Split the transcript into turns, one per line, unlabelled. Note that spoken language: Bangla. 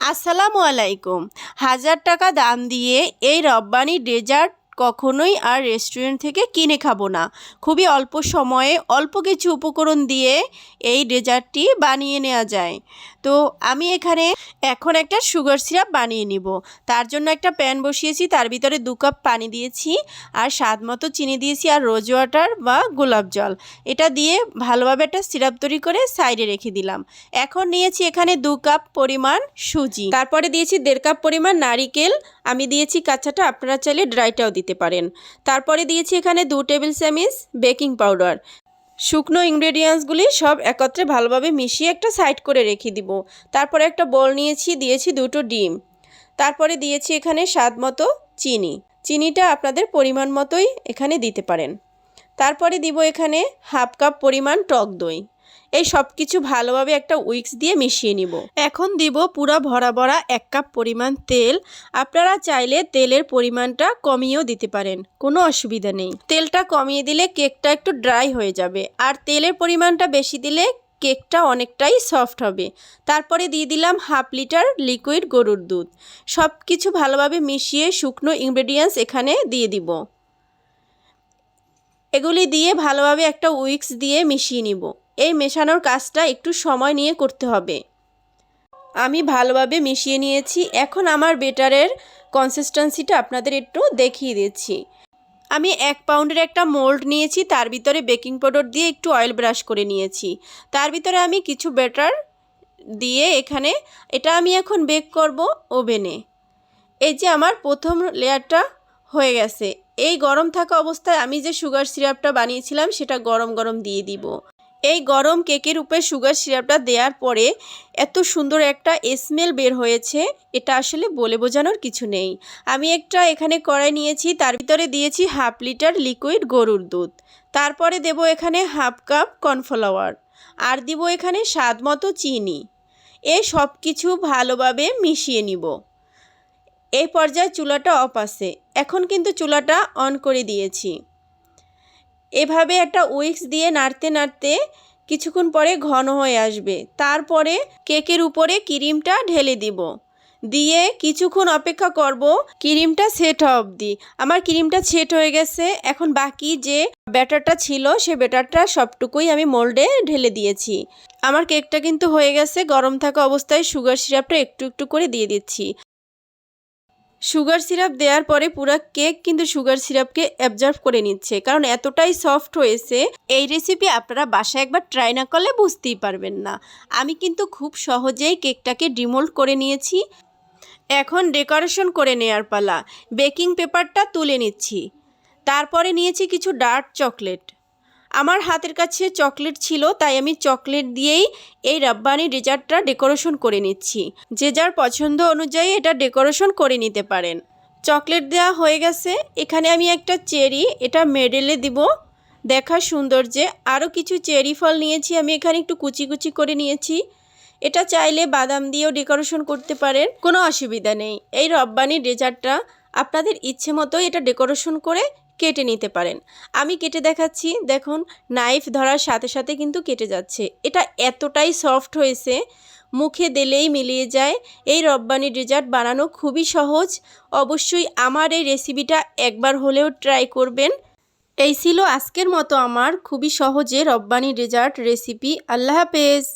আসসালামু আলাইকুম। হাজার টাকা দাম দিয়ে এই রব্বানি ডেজার্ট কখনোই আর রেস্টুরেন্ট থেকে কিনে খাব না। খুবই অল্প সময়ে অল্প কিছু উপকরণ দিয়ে এই ডেজার্টটি বানিয়ে নেওয়া যায়। তো আমি এখানে এখন একটা সুগার সিরাপ বানিয়ে নিব। তার জন্য একটা প্যান বসিয়েছি, তার ভিতরে দু কাপ পানি দিয়েছি, আর স্বাদ মতো চিনি দিয়েছি, আর রোজ ওয়াটার বা গোলাপ জল। এটা দিয়ে ভালোভাবে একটা সিরাপ তৈরি করে সাইডে রেখে দিলাম। এখন নিয়েছি এখানে দু কাপ পরিমাণ সুজি। তারপরে দিয়েছি দেড় কাপ পরিমাণ নারিকেল। আমি দিয়েছি কাঁচাটা, আপনারা চাইলে ড্রাইটাও দিতে পারেন। তারপরে দিয়েছি এখানে দু টেবিল চামিচ বেকিং পাউডার। শুকনো ইনগ্রেডিয়েন্টসগুলি সব একত্রে ভালোভাবে মিশিয়ে একটা সাইড করে রেখে দিব। তারপরে একটা বল নিয়েছি, দিয়েছি দুটো ডিম। তারপরে দিয়েছি এখানে স্বাদ মতো চিনি। চিনিটা আপনাদের পরিমাণ মতোই এখানে দিতে পারেন। তারপরে দিব এখানে হাফ কাপ পরিমাণ টক দই। এই সব কিছু ভালোভাবে একটা উইক্স দিয়ে মিশিয়ে নিব। এখন দিব পুরা ভরা ভরা এক কাপ পরিমাণ তেল। আপনারা চাইলে তেলের পরিমাণটা কমিয়েও দিতে পারেন, কোনো অসুবিধা নেই। তেলটা কমিয়ে দিলে কেকটা একটু ড্রাই হয়ে যাবে, আর তেলের পরিমাণটা বেশি দিলে কেকটা অনেকটাই সফট হবে। তারপরে দিয়ে দিলাম হাফ লিটার লিকুইড গরুর দুধ। সব কিছু ভালোভাবে মিশিয়ে শুকনো ইনগ্রেডিয়েন্টস এখানে দিয়ে দিব। এগুলি দিয়ে ভালোভাবে একটা উইক্স দিয়ে মিশিয়ে নিব। এই মেশানোর কাজটা একটু সময় নিয়ে করতে হবে। আমি ভালোভাবে মিশিয়ে নিয়েছি। এখন আমার বেটারের কনসিস্টেন্সিটা আপনাদের একটু দেখিয়ে দিচ্ছি। আমি এক পাউন্ডের একটা মোল্ড নিয়েছি, তার ভিতরে বেকিং পাউডার দিয়ে একটু অয়েল ব্রাশ করে নিয়েছি। তার ভিতরে আমি কিছু বেটার দিয়ে এখানে এটা আমি এখন বেক করব ওভেনে। এই যে আমার প্রথম লেয়ারটা হয়ে গেছে। এই গরম থাকা অবস্থায় আমি যে সুগার সিরাপটা বানিয়েছিলাম, সেটা গরম গরম দিয়ে দিব। এই গরম কেকের উপরে সুগার সিরাপটা দেওয়ার পরে এত সুন্দর একটা স্মেল বের হয়েছে, এটা আসলে বলে বোঝানোর কিছু নেই। আমি একটা এখানে কড়াই নিয়েছি, তার ভিতরে দিয়েছি হাফ লিটার লিকুইড গরুর দুধ। তারপরে দেব এখানে হাফ কাপ কর্নফ্লাওয়ার আর দিব এখানে স্বাদ মতো চিনি। এ সব কিছু ভালোভাবে মিশিয়ে নিব। এই পর্যায়ে চুলাটা অফ আছে। এখন কিন্তু চুলাটা অন করে দিয়েছি। এভাবে একটা উইক্স দিয়ে নাড়তে নাড়তে কিছুক্ষণ পরে ঘন হয়ে আসবে। তারপরে কেকের উপরে ক্রিমটা ঢেলে দিব। দিয়ে কিছুক্ষণ অপেক্ষা করব ক্রিমটা সেট হওয়া অবধি। আমার ক্রিমটা সেট হয়ে গেছে। এখন বাকি যে ব্যাটারটা ছিল, সে ব্যাটারটা সবটুকুই আমি মোল্ডে ঢেলে দিয়েছি। আমার কেকটা কিন্তু হয়ে গেছে। গরম থাকা অবস্থায় সুগার সিরাপটা একটু একটু করে দিয়ে দিচ্ছি। সুগার সিরাপ দেওয়ার পরে পুরো কেক কিন্তু সুগার সিরাপকে অ্যাবজর্ভ করে নিচ্ছে। কারণ এতটাই সফট হয়েছে, এই রেসিপি আপনারা বাসায় একবার ট্রাই না করলে বুঝতেই পারবেন না। আমি কিন্তু খুব সহজেই কেকটাকে ডিমোল্ড করে নিয়েছি। এখন ডেকোরেশন করে নেয়ার পালা। বেকিং পেপারটা তুলে নিচ্ছি। তারপরে নিয়েছি কিছু ডার্ক চকলেট আমার হাতের কাছে চকলেট ছিল, তাই আমি চকলেট দিয়েই এই রাব্বানি ডেজার্টটা ডেকোরেশন করে নিচ্ছি। যে যার পছন্দ অনুযায়ী এটা ডেকোরেশন করে নিতে পারেন। চকলেট দেওয়া হয়ে গেছে, এখানে আমি একটা চেরি, এটা মেডেলে দিব। দেখা সৌন্দর্যে আরও কিছু চেরি ফল নিয়েছি, আমি এখানে একটু কুচি কুচি করে নিয়েছি। এটা চাইলে বাদাম দিয়েও ডেকোরেশন করতে পারেন, কোনো অসুবিধা নেই। এই রব্বানি ডেজার্টটা আপনাদের ইচ্ছে মতো এটা ডেকোরেশন করে কেটে নিতে পারেন। আমি কেটে দেখাচ্ছি, দেখুন নাইফ ধরার সাথে সাথে কিন্তু কেটে যাচ্ছে। এটা এতটাই সফট হয়েছে, মুখে দিলেই মিলিয়ে যায়। এই রব্বানি ডেজার্ট বানানো খুবই সহজ। অবশ্যই আমার এই রেসিপিটা একবার হলেও ট্রাই করবেন। এই ছিল আজকের মতো আমার খুবই সহজে রব্বানি ডেজার্ট রেসিপি আল্লাহ হাফেজ।